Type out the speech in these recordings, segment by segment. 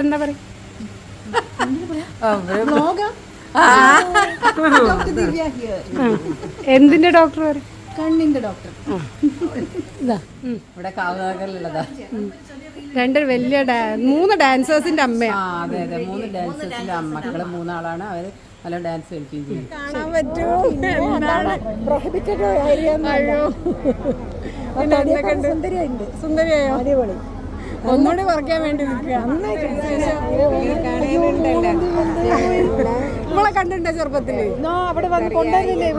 എന്താ പറയാ? Doctor Divya here എന്തിന്റെ ഡോക്ടർ പറയും കണ്ണിന്റെ ഡോക്ടർ. ഇവിടെ രണ്ട് വലിയ മൂന്ന് ഡാൻസേഴ്സിന്റെ അമ്മയാ. ആ അതെ അതെ. മൂന്ന് ഡാൻസേഴ്സിന്റെ മക്കൾ മൂന്നാളാണ്. അവർ നല്ല ഡാൻസ് കളിക്കുകയും ചെയ്യും. കാണാൻ പറ്റുമോ? സുന്ദരിയായോ? അടിപൊളി. ഒന്നുകൂടി കുറയ്ക്കാൻ വേണ്ടി നിൽക്കുക. നമ്മളെ കണ്ടിട്ടുണ്ടോ ചെറുപ്പത്തിൽ? അവിടെ വന്ന്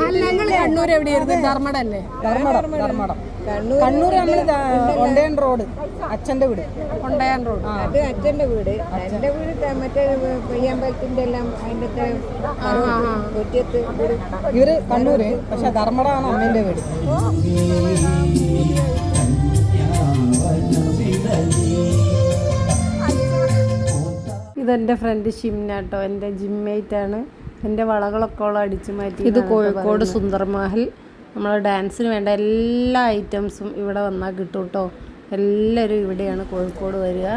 അല്ല ഞങ്ങൾ കണ്ണൂർ എവിടെയായിരുന്നു? ധർമ്മടല്ലേ? ധർമ്മടം ധർമ്മടം. കണ്ണൂർ നമ്മൾ കൊണ്ടയൻ റോഡ് അച്ഛന്റെ വീട്. കൊണ്ടയൻ റോഡ്. അത് അച്ഛന്റെ വീട്. എന്റെ വീട് മറ്റേ പയ്യാമ്പലത്തിന്റെ എല്ലാം അതിന്റെ കൊറ്റത്ത് ഇവർ കണ്ണൂര് പക്ഷെ ധർമ്മടാണ് അമ്മേന്റെ വീട്. ഇതെന്റെ ഫ്രണ്ട് ഷിംനാട്ടോ എന്റെ ജിമ്മേറ്റ് ആണ്. എന്റെ വളകളൊക്കെ ഉള്ള അടിച്ചു മാറ്റി ഇത് കോഴിക്കോട് സുന്ദർമഹൽ. നമ്മൾ ഡാൻസിന് വേണ്ട എല്ലാ ഐറ്റംസും ഇവിടെ വന്നാൽ കിട്ടും കേട്ടോ എല്ലാവരും ഇവിടെയാണ് കോഴിക്കോട് വരിക.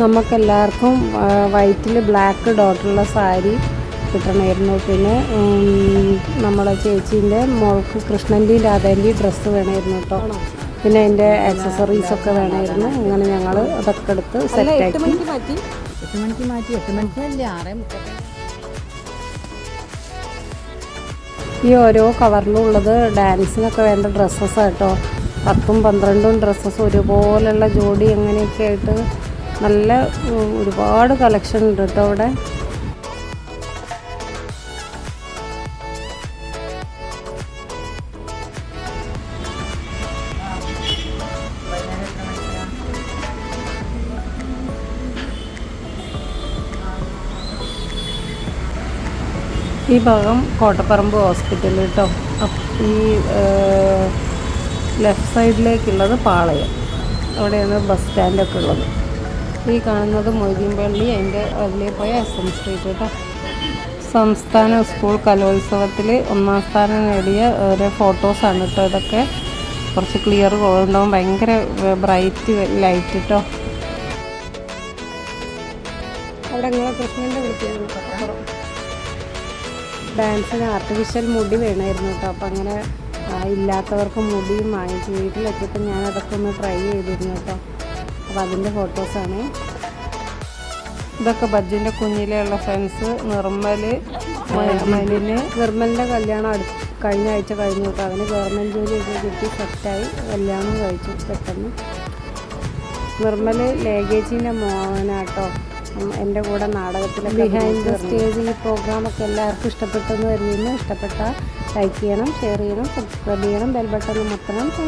നമുക്കെല്ലാവർക്കും വൈറ്റിൽ ബ്ലാക്ക് ഡോട്ടുള്ള സാരി കിട്ടണമായിരുന്നു. പിന്നെ നമ്മളെ ചേച്ചീന്റെ മോൾക്ക് കൃഷ്ണന്റെയും രാധേന്റെയും ഡ്രസ്സ് വേണമായിരുന്നു കേട്ടോ. പിന്നെ അതിന്റെ ആക്സസറീസ് ഒക്കെ വേണമായിരുന്നു. അങ്ങനെ ഞങ്ങൾ അതൊക്കെ എടുത്ത് സെറ്റാക്കി മാറ്റി? എട്ട് മണിക്ക് മാറ്റി. എട്ട് മണിക്കല്ല ആറേ മുപ്പത്തി ഈ ഓരോ കവറിലും ഉള്ളത് ഡാൻസിനൊക്കെ വേണ്ട ഡ്രസ്സസ് കേട്ടോ പത്തും പന്ത്രണ്ടും ഡ്രസ്സസ് ഒരുപോലുള്ള ജോഡി അങ്ങനെയൊക്കെ ആയിട്ട് നല്ല ഒരുപാട് കളക്ഷൻ ഉണ്ട് കേട്ടോ അവിടെ. ഈ ഭാഗം കോട്ടപ്പറമ്പ് ഹോസ്പിറ്റൽ കേട്ടോ ഈ ലെഫ്റ്റ് സൈഡിലേക്കുള്ളത് പാളയം. അവിടെയാണ് ബസ് സ്റ്റാൻഡൊക്കെ ഉള്ളത്. ഈ കാണുന്നത് മൊയ്തീൻപള്ളി അതിന്റെ അതിലേ പോയ എസ് എം സ്ട്രീറ്റ് കേട്ടോ സംസ്ഥാന സ്കൂൾ കലോത്സവത്തിൽ ഒന്നാം സ്ഥാനം നേടിയ ഓരോ ഫോട്ടോസാണ് കേട്ടോ ഇതൊക്കെ. കുറച്ച് ക്ലിയർ ഉണ്ടാവും ഭയങ്കര ബ്രൈറ്റ് ലൈറ്റ് കേട്ടോ അവിടെ നിങ്ങളെ കൃഷ്ണന്റെ വിളിക്കുന്നു ഡാൻസിന് ആർട്ടിഫിഷ്യൽ മുടി വേണമായിരുന്നു കേട്ടോ. അപ്പം അങ്ങനെ ഇല്ലാത്തവർക്ക് മുടിയും വാങ്ങിച്ചു വീട്ടിലെത്തിയപ്പോൾ ഞാൻ അതൊക്കെ ഒന്ന് ട്രൈ ചെയ്തിരുന്നു കേട്ടോ. അപ്പോൾ അതിന്റെ ഫോട്ടോസാണ് ഇതൊക്കെ ബജ്ജിന്റെ കുഞ്ഞിലെയുള്ള ഫ്രണ്ട്സ് നിർമ്മൽ മലിന് നിർമ്മലിന്റെ കല്യാണം അടു കഴിഞ്ഞ ആഴ്ച കഴിഞ്ഞു കേട്ടോ. അവന് ഗവൺമെന്റ് ജോലിയൊക്കെ കിട്ടി സെറ്റായി കല്യാണം കഴിച്ചു പെട്ടെന്ന്. നിർമ്മൽ ലേഗേജിന്റെ മോനാട്ടോ. എന്റെ കൂടെ നാടകത്തിലെ ബിഹൈൻഡ് ദ സ്റ്റേജ് ഈ പ്രോഗ്രാമൊക്കെ എല്ലാവർക്കും ഇഷ്ടപ്പെട്ടെന്ന് കരുതുന്നു. ഇഷ്ടപ്പെട്ടാൽ ലൈക്ക് ചെയ്യണം ഷെയർ ചെയ്യണം സബ്സ്ക്രൈബ് ചെയ്യണം ബെൽ ബട്ടൺ അമർത്തണം